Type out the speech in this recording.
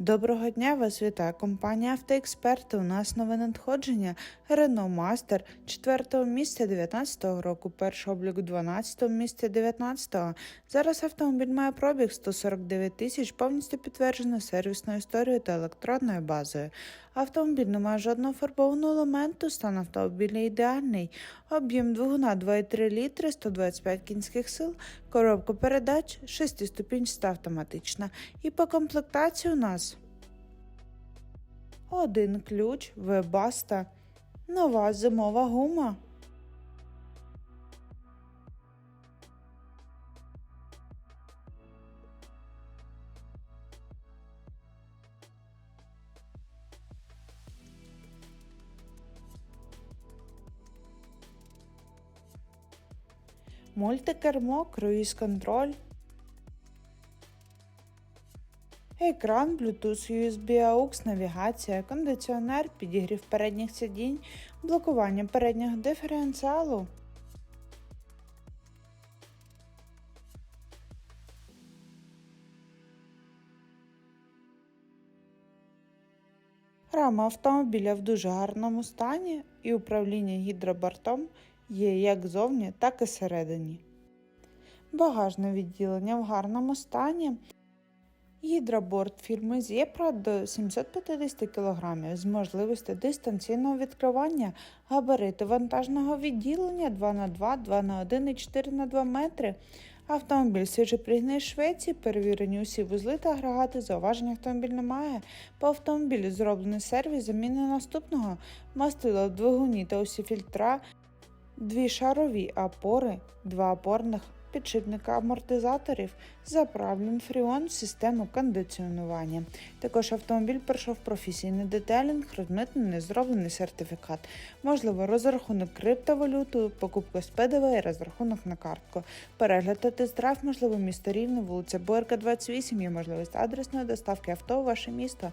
Доброго дня, вас вітає компанія Автоексперти. У нас нове надходження Renault Master 4 місця 19 року, перший облік 12 місця 19 Зараз автомобіль має пробіг 149 тисяч, повністю підтверджено сервісною історією та електронною базою. Автомобіль не має жодного фарбованого елементу, стан автомобіля ідеальний. Об'єм двигуна 2,3 літри, 125 кінських сил, коробка передач, 6-ступінчаста автоматична. І по комплектації у нас один ключ, вебаста, нова зимова гума. Мультикермо, круїз-контроль, екран, Bluetooth, USB AUX, навігація, кондиціонер, підігрів передніх сидінь, блокування переднього диференціалу. Рама автомобіля в дуже гарному стані і управління гідробортом є як зовні, так і всередині. Багажне відділення в гарному стані. Гідроборд фірми Zepra до 750 кг з можливістю дистанційного відкривання, габарити вантажного відділення 2х2, 2х1 і 4х2 метри. Автомобіль свіжопригнаний з Швеції, перевірені усі вузли та агрегати, зауважень автомобіль немає. По автомобілю зроблений сервіс заміни наступного, мастила в двигуні та усі фільтра, дві шарові опори, два опорних підшипника амортизаторів, заправлен фріон, систему кондиціонування. Також автомобіль пройшов професійний детелінг, розмитнений, зроблений сертифікат. Можливо, розрахунок криптовалютою, покупка з ПДВ і розрахунок на картку. Перегляд та тест-драйв, можливо, місто Рівне, вулиця Боярка, 28, є можливість адресної доставки авто у ваше місто.